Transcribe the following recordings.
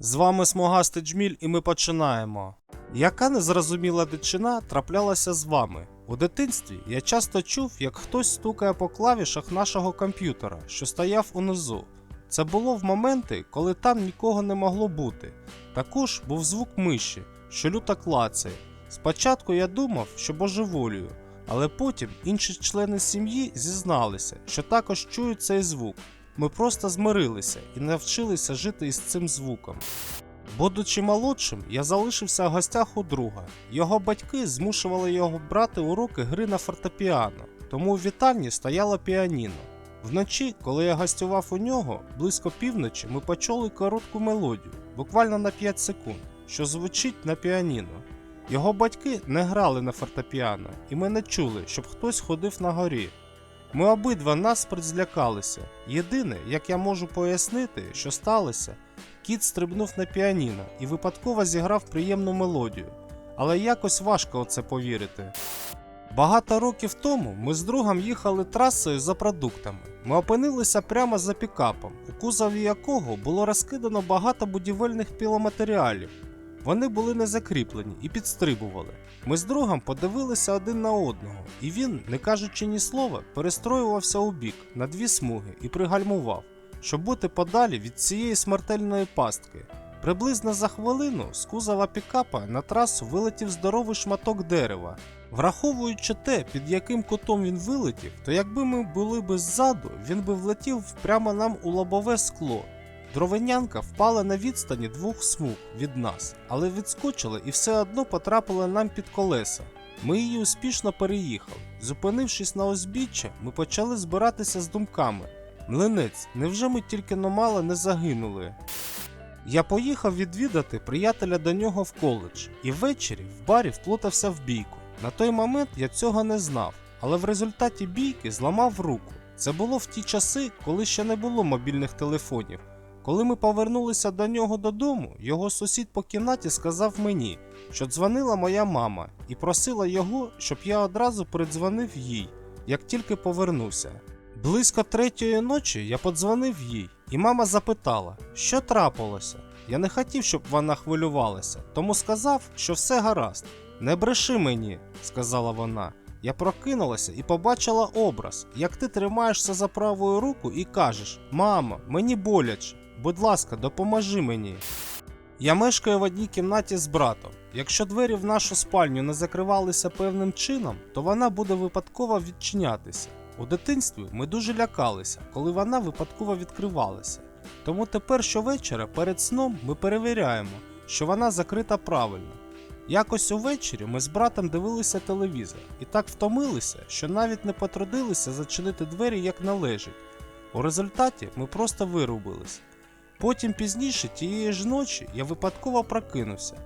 З вами Смогастий Джміль і ми починаємо. Яка незрозуміла дичина траплялася з вами? У дитинстві я часто чув, як хтось стукає по клавішах нашого комп'ютера, що стояв унизу. Це було в моменти, коли там нікого не могло бути. Також був звук миші, що люто клацає. Спочатку я думав, що божеволію, але потім інші члени сім'ї зізналися, що також чують цей звук. Ми просто змирилися і навчилися жити із цим звуком. Будучи молодшим, я залишився в гостях у друга. Його батьки змушували його брати уроки гри на фортепіано, тому у вітальні стояло піаніно. Вночі, коли я гостював у нього, близько півночі ми почули коротку мелодію, буквально на 5 секунд, що звучить на піаніно. Його батьки не грали на фортепіано, і ми не чули, щоб хтось ходив на горі. Ми обидва насправді злякалися. Єдине, як я можу пояснити, що сталося, кіт стрибнув на піаніно і випадково зіграв приємну мелодію. Але якось важко у це повірити. Багато років тому ми з другом їхали трасою за продуктами. Ми опинилися прямо за пікапом, у кузові якого було розкидано багато будівельних піломатеріалів. Вони були не закріплені і підстрибували. Ми з другом подивилися один на одного, і він, не кажучи ні слова, перестроювався у бік на дві смуги і пригальмував, щоб бути подалі від цієї смертельної пастки. Приблизно за хвилину з кузова пікапа на трасу вилетів здоровий шматок дерева. Враховуючи те, під яким кутом він вилетів, то якби ми були би ззаду, він би влетів прямо нам у лобове скло. Дровенянка впала на відстані двох смуг від нас, але відскочила і все одно потрапила нам під колеса. Ми її успішно переїхали. Зупинившись на узбіччя, ми почали збиратися з думками. Млинець, невже ми тільки но мало не загинули? Я поїхав відвідати приятеля до нього в коледж, і ввечері в барі вплутався в бійку. На той момент я цього не знав, але в результаті бійки зламав руку. Це було в ті часи, коли ще не було мобільних телефонів. Коли ми повернулися до нього додому, його сусід по кімнаті сказав мені, що дзвонила моя мама і просила його, щоб я одразу передзвонив їй, як тільки повернуся. Близько третьої ночі я подзвонив їй, і мама запитала, що трапилося. Я не хотів, щоб вона хвилювалася, тому сказав, що все гаразд. Не бреши мені, сказала вона. Я прокинулася і побачила образ, як ти тримаєшся за правою руку і кажеш: Мамо, мені боляче, будь ласка, допоможи мені. Я мешкаю в одній кімнаті з братом. Якщо двері в нашу спальню не закривалися певним чином, то вона буде випадково відчинятися. У дитинстві ми дуже лякалися, коли вона випадково відкривалася. Тому тепер щовечора перед сном ми перевіряємо, що вона закрита правильно. Якось увечері ми з братом дивилися телевізор і так втомилися, що навіть не потрудилися зачинити двері як належить. У результаті ми просто вирубились. Потім пізніше тієї ж ночі я випадково прокинувся.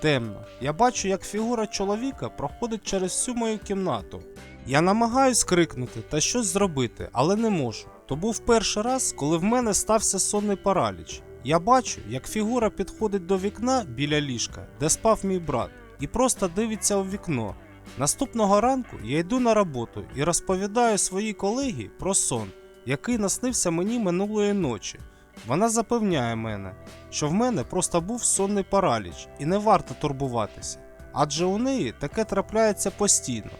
Темно. Я бачу, як фігура чоловіка проходить через всю мою кімнату. Я намагаюсь крикнути та щось зробити, але не можу. То був перший раз, коли в мене стався сонний параліч. Я бачу, як фігура підходить до вікна біля ліжка, де спав мій брат, і просто дивиться у вікно. Наступного ранку я йду на роботу і розповідаю своїй колегі про сон, який наснився мені минулої ночі. Вона запевняє мене, що в мене просто був сонний параліч і не варто турбуватися, адже у неї таке трапляється постійно.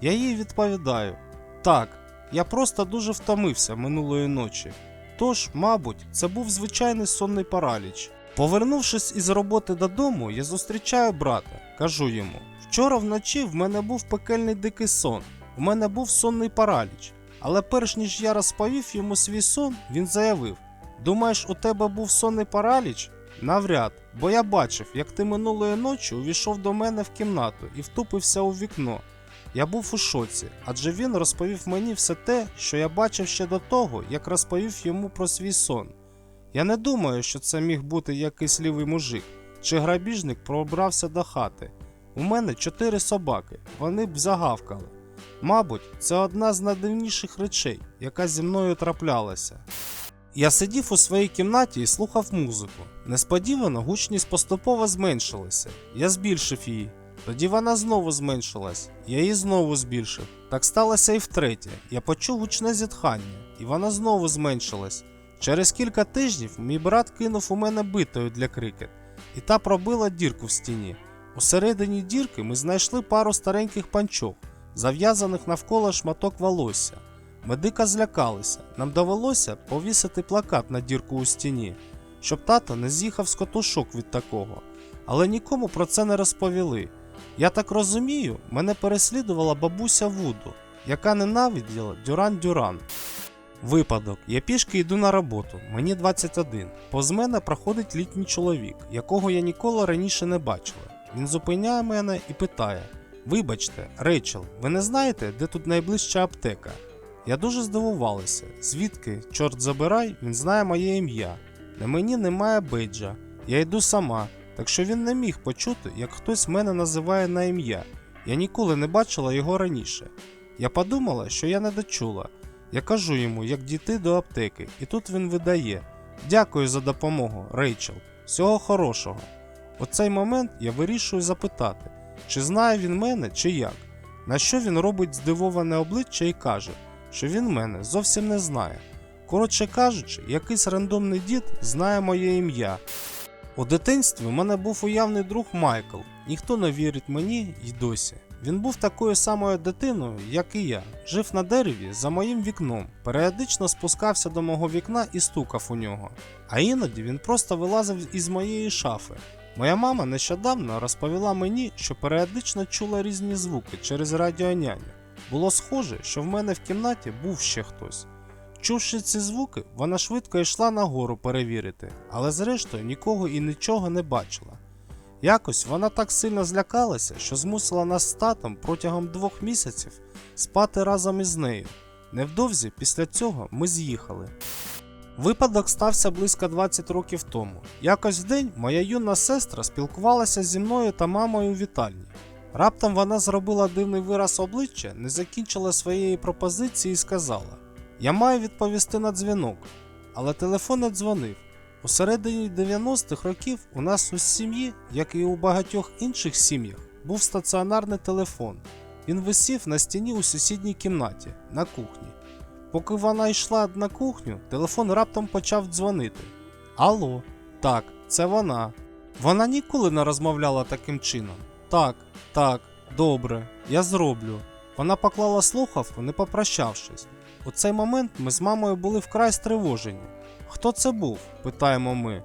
Я їй відповідаю: так, я просто дуже втомився минулої ночі. Тож, мабуть, це був звичайний сонний параліч. Повернувшись із роботи додому, я зустрічаю брата, кажу йому: вчора вночі в мене був пекельний дикий сон, у мене був сонний параліч. Але перш ніж я розповів йому свій сон, він заявив: Думаєш, у тебе був сонний параліч? Навряд, бо я бачив, як ти минулої ночі увійшов до мене в кімнату і втупився у вікно. Я був у шоці, адже він розповів мені все те, що я бачив ще до того, як розповів йому про свій сон. Я не думаю, що це міг бути якийсь лівий мужик, чи грабіжник пробрався до хати. У мене чотири собаки, вони б загавкали. Мабуть, це одна з найдивніших речей, яка зі мною траплялася. Я сидів у своїй кімнаті і слухав музику. Несподівано гучність поступово зменшилася. Я збільшив її. Тоді вона знову зменшилась, я її знову збільшив. Так сталося і втретє. Я почув гучне зітхання, і вона знову зменшилась. Через кілька тижнів мій брат кинув у мене битою для крикет, і та пробила дірку в стіні. Усередині дірки ми знайшли пару стареньких панчох, зав'язаних навколо шматок волосся. Ми дико злякалися. Нам довелося повісити плакат на дірку у стіні, щоб тато не з'їхав з котушок від такого. Але нікому про це не розповіли. Я так розумію, мене переслідувала бабуся Вуду, яка ненавиділа Дюран Дюран. Випадок. Я пішки йду на роботу, мені 21. Поз мене проходить літній чоловік, якого я ніколи раніше не бачила. Він зупиняє мене і питає: Вибачте, Рейчел, ви не знаєте, де тут найближча аптека? Я дуже здивувалася, звідки, чорт забирай, він знає моє ім'я. На мені немає бейджа, я йду сама, так що він не міг почути, як хтось мене називає на ім'я. Я ніколи не бачила його раніше. Я подумала, що я не дочула. Я кажу йому, як дійти до аптеки, і тут він видає: Дякую за допомогу, Рейчел. Всього хорошого. У цей момент я вирішую запитати, чи знає він мене, чи як. На що він робить здивоване обличчя і каже, що він мене зовсім не знає. Коротше кажучи, якийсь рандомний дід знає моє ім'я. У дитинстві у мене був уявний друг Майкл. Ніхто не вірить мені й досі. Він був такою самою дитиною, як і я. Жив на дереві за моїм вікном, періодично спускався до мого вікна і стукав у нього. А іноді він просто вилазив із моєї шафи. Моя мама нещодавно розповіла мені, що періодично чула різні звуки через радіоняню. Було схоже, що в мене в кімнаті був ще хтось. Чувши ці звуки, вона швидко йшла нагору перевірити, але зрештою нікого і нічого не бачила. Якось вона так сильно злякалася, що змусила нас з татом протягом двох місяців спати разом із нею. Невдовзі після цього ми з'їхали. Випадок стався близько 20 років тому. Якось вдень моя юна сестра спілкувалася зі мною та мамою у вітальні. Раптом вона зробила дивний вираз обличчя, не закінчила своєї пропозиції і сказала: Я маю відповісти на дзвінок. Але телефон не дзвонив. У середині 90-х років у нас у сім'ї, як і у багатьох інших сім'ях, був стаціонарний телефон. Він висів на стіні у сусідній кімнаті на кухні. Поки вона йшла на кухню, телефон раптом почав дзвонити. Алло, так, це вона. Вона ніколи не розмовляла таким чином. Так, так, добре, я зроблю. Вона поклала слухавку, не попрощавшись. У цей момент ми з мамою були вкрай стривожені. Хто це був? питаємо ми.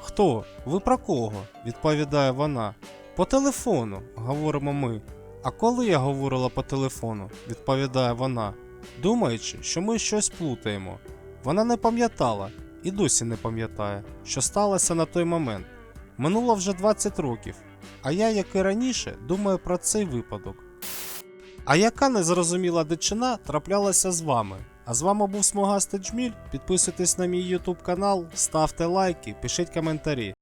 Хто? Ви про кого? відповідає вона. По телефону, говоримо ми. А коли я говорила по телефону, відповідає вона, думаючи, що ми щось плутаємо. Вона не пам'ятала і досі не пам'ятає, що сталося на той момент. Минуло вже 20 років, а я, як і раніше, думаю про цей випадок. А яка незрозуміла дичина траплялася з вами? А з вами був Смугастий Джміль. Підписуйтесь на мій YouTube канал, ставте лайки, пишіть коментарі.